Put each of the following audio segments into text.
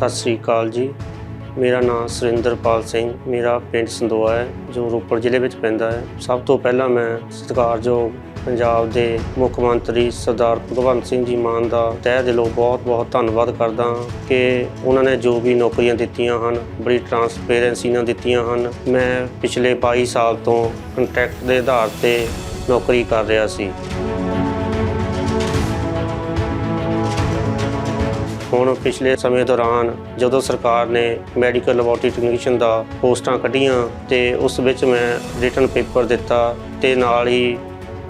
ਸਤਿ ਸ੍ਰੀ ਅਕਾਲ ਜੀ। ਮੇਰਾ ਨਾਮ ਸੁਰਿੰਦਰਪਾਲ ਸਿੰਘ, ਮੇਰਾ ਪਿੰਡ ਸੰਦੋਆ ਹੈ, ਜੋ ਰੋਪੜ ਜ਼ਿਲ੍ਹੇ ਵਿੱਚ ਪੈਂਦਾ ਹੈ। ਸਭ ਤੋਂ ਪਹਿਲਾਂ ਮੈਂ ਸਤਿਕਾਰਯੋਗ ਪੰਜਾਬ ਦੇ ਮੁੱਖ ਮੰਤਰੀ ਸਰਦਾਰ ਭਗਵੰਤ ਸਿੰਘ ਜੀ ਮਾਨ ਦਾ ਤਹਿ ਦਿਲੋਂ ਬਹੁਤ-ਬਹੁਤ ਧੰਨਵਾਦ ਕਰਦਾ ਹਾਂ ਕਿ ਉਹਨਾਂ ਨੇ ਜੋ ਵੀ ਨੌਕਰੀਆਂ ਦਿੱਤੀਆਂ ਹਨ, ਬੜੀ ਟਰਾਂਸਪੇਰੈਂਸੀ ਨਾਲ ਦਿੱਤੀਆਂ ਹਨ। ਮੈਂ ਪਿਛਲੇ 22 ਸਾਲ ਤੋਂ ਕੰਟਰੈਕਟ ਦੇ ਆਧਾਰ ਤੇ ਨੌਕਰੀ ਕਰ ਰਿਹਾ ਸੀ। ਹੁਣ ਪਿਛਲੇ ਸਮੇਂ ਦੌਰਾਨ ਜਦੋਂ ਸਰਕਾਰ ਨੇ ਮੈਡੀਕਲ ਲੈਬੋਰਟਰੀ ਟੈਕਨੀਸ਼ੀਅਨ ਦਾ ਪੋਸਟਾਂ ਕੱਢੀਆਂ ਤੇ ਉਸ ਵਿੱਚ ਮੈਂ ਰਿਟਨ ਪੇਪਰ ਦਿੱਤਾ ਤੇ ਨਾਲ ਹੀ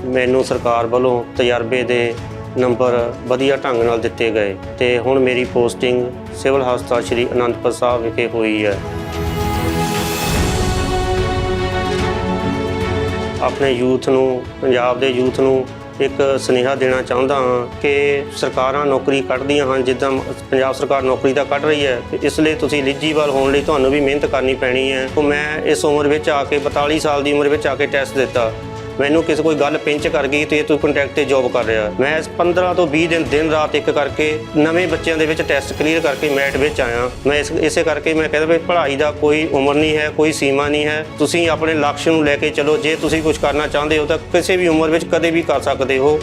ਮੈਨੂੰ ਸਰਕਾਰ ਵੱਲੋਂ ਤਜਰਬੇ ਦੇ ਨੰਬਰ ਵਧੀਆ ਢੰਗ ਨਾਲ ਦਿੱਤੇ ਗਏ ਤੇ ਹੁਣ ਮੇਰੀ ਪੋਸਟਿੰਗ ਸਿਵਲ ਹਸਪਤਾਲ ਸ਼੍ਰੀ ਅਨੰਦਪੁਰ ਸਾਹਿਬ ਵਿਖੇ ਹੋਈ ਹੈ। ਆਪਣੇ ਯੂਥ ਨੂੰ, ਪੰਜਾਬ ਦੇ ਯੂਥ ਨੂੰ ਇੱਕ ਸੁਨੇਹਾ ਦੇਣਾ ਚਾਹੁੰਦਾ ਹਾਂ ਕਿ ਸਰਕਾਰਾਂ ਨੌਕਰੀ ਕੱਢਦੀਆਂ ਹਨ, ਜਿੱਦਾਂ ਪੰਜਾਬ ਸਰਕਾਰ ਨੌਕਰੀ ਤਾਂ ਕੱਢ ਰਹੀ ਹੈ ਇਸ ਲਈ ਤੁਸੀਂ ਐਲੀਜੀਬਲ ਹੋਣ ਲਈ ਤੁਹਾਨੂੰ ਵੀ ਮਿਹਨਤ ਕਰਨੀ ਪੈਣੀ ਹੈ। ਤਾਂ ਮੈਂ ਇਸ ਉਮਰ ਵਿੱਚ ਆ ਕੇ 42 ਸਾਲ ਦੀ ਉਮਰ ਵਿੱਚ ਆ ਕੇ ਟੈਸਟ ਦਿੱਤਾ। ਮੈਨੂੰ ਕਿਸੇ ਕੋਈ ਗੱਲ ਪਿੰਚ ਕਰ ਗਈ ਤੇ ਤੂੰ ਕੰਟੈਕਟ ਤੇ ਜੌਬ ਕਰ ਰਿਹਾ। ਮੈਂ ਇਸ 15 ਤੋਂ 20 ਦਿਨ ਦਿਨ ਰਾਤ ਇੱਕ ਕਰਕੇ ਨਵੇਂ ਬੱਚਿਆਂ ਦੇ ਵਿੱਚ ਟੈਸਟ ਕਲੀਅਰ ਕਰਕੇ ਮੈਟ ਵਿੱਚ ਆਇਆ। ਮੈਂ ਇਸ, ਇਸੇ ਕਰਕੇ ਮੈਂ ਕਹਿੰਦਾ ਵੀ ਪੜ੍ਹਾਈ ਦਾ ਕੋਈ ਉਮਰ ਨਹੀਂ ਹੈ, ਕੋਈ ਸੀਮਾ ਨਹੀਂ ਹੈ। ਤੁਸੀਂ ਆਪਣੇ ਲਕਸ਼ ਨੂੰ ਲੈ ਕੇ ਚਲੋ। ਜੇ ਤੁਸੀਂ ਕੁਝ ਕਰਨਾ ਚਾਹੁੰਦੇ ਹੋ ਤਾਂ ਕਿਸੇ ਵੀ ਉਮਰ ਵਿੱਚ ਕਦੇ ਵੀ ਕਰ ਸਕਦੇ ਹੋ।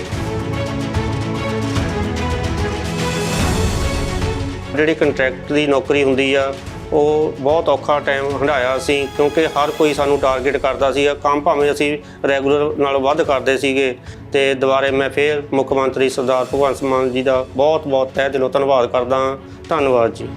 ਜਿਹੜੀ ਕੰਟਰੈਕਟ ਦੀ ਨੌਕਰੀ ਹੁੰਦੀ ਆ ਉਹ ਬਹੁਤ ਔਖਾ ਟਾਈਮ ਹੰਢਾਇਆ ਸੀ, ਕਿਉਂਕਿ ਹਰ ਕੋਈ ਸਾਨੂੰ ਟਾਰਗੇਟ ਕਰਦਾ ਸੀ ਕੰਮ ਭਾਵੇਂ ਅਸੀਂ ਰੈਗੂਲਰ ਨਾਲ ਵੱਧ ਕਰਦੇ ਸੀਗੇ ਤੇ ਦੁਬਾਰੇ ਮੈਂ ਫੇਰ ਮੁੱਖ ਮੰਤਰੀ ਸਰਦਾਰ ਭਗਵੰਤ ਮਾਨ ਜੀ ਦਾ ਬਹੁਤ ਬਹੁਤ ਤਹਿ ਦਿਲੋਂ ਧੰਨਵਾਦ ਕਰਦਾ ਹਾਂ। ਧੰਨਵਾਦ ਜੀ।